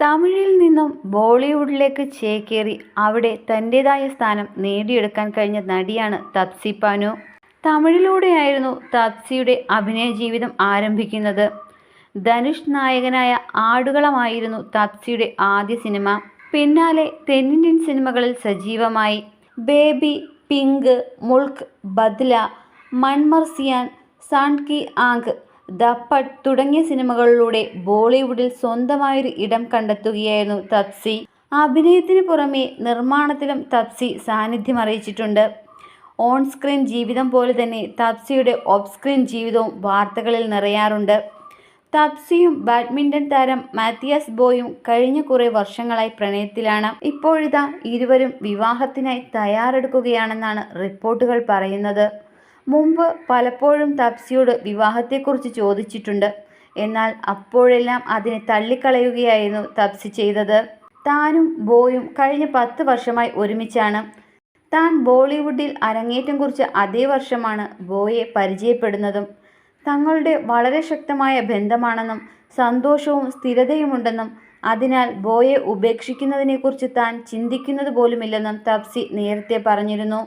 തമിഴിൽ നിന്നും ബോളിവുഡിലേക്ക് ചേക്കേറി അവിടെ തന്റെതായ സ്ഥാനം നേടിയെടുക്കാൻ കഴിഞ്ഞ നടിയാണ് തപ്സി പാനു തമിഴിലൂടെയായിരുന്നു തപ്സിയുടെ അഭിനയ ജീവിതം ആരംഭിക്കുന്നത്. ധനുഷ് നായകനായ ആടുകളമായിരുന്നു തപ്സിയുടെ ആദ്യ സിനിമ. പിന്നാലെ തെന്നിന്ത്യൻ സിനിമകളിൽ സജീവമായി. ബേബി, പിങ്ക്, മുൾക്ക് ബദ്ല, മൺമർസിയാൻ സാൺ കി ഥപ്പഡ് തുടങ്ങിയ സിനിമകളിലൂടെ ബോളിവുഡിൽ സ്വന്തമായൊരു ഇടം കണ്ടെത്തുകയായിരുന്നു തപ്സി. അഭിനയത്തിന് പുറമെ നിർമ്മാണത്തിലും തപ്സി സാന്നിധ്യം അറിയിച്ചിട്ടുണ്ട് ഓൺ സ്ക്രീൻ ജീവിതം പോലെ തന്നെ തപ്സിയുടെ ഓഫ് സ്ക്രീൻ ജീവിതവും വാർത്തകളിൽ നിറയാറുണ്ട്. തപ്സിയും ബാഡ്മിന്റൺ താരം മാത്തിയാസ് ബോയും കഴിഞ്ഞ കുറേ വർഷങ്ങളായി പ്രണയത്തിലാണ്. ഇപ്പോഴിതാ ഇരുവരും വിവാഹത്തിനായി തയ്യാറെടുക്കുകയാണെന്നാണ് റിപ്പോർട്ടുകൾ പറയുന്നത്. മുമ്പ് പലപ്പോഴും തപ്സിയോട് വിവാഹത്തെക്കുറിച്ച് ചോദിച്ചിട്ടുണ്ട്. എന്നാൽ അപ്പോഴെല്ലാം അതിനെ തള്ളിക്കളയുകയായിരുന്നു തപ്സി ചെയ്തത്. താനും ബോയും കഴിഞ്ഞ പത്ത് വർഷമായി ഒരുമിച്ചാണ്. താൻ ബോളിവുഡിൽ അരങ്ങേറ്റം കുറിച്ച അതേ വർഷമാണ് ബോയെ പരിചയപ്പെടുന്നതും. തങ്ങളുടെ വളരെ ശക്തമായ ബന്ധമാണെന്നും സന്തോഷവും സ്ഥിരതയുമുണ്ടെന്നും അതിനാൽ ബോയെ ഉപേക്ഷിക്കുന്നതിനെക്കുറിച്ച് താൻ ചിന്തിക്കുന്നത് പോലുമില്ലെന്നും തപ്സി നേരത്തെ പറഞ്ഞിരുന്നു.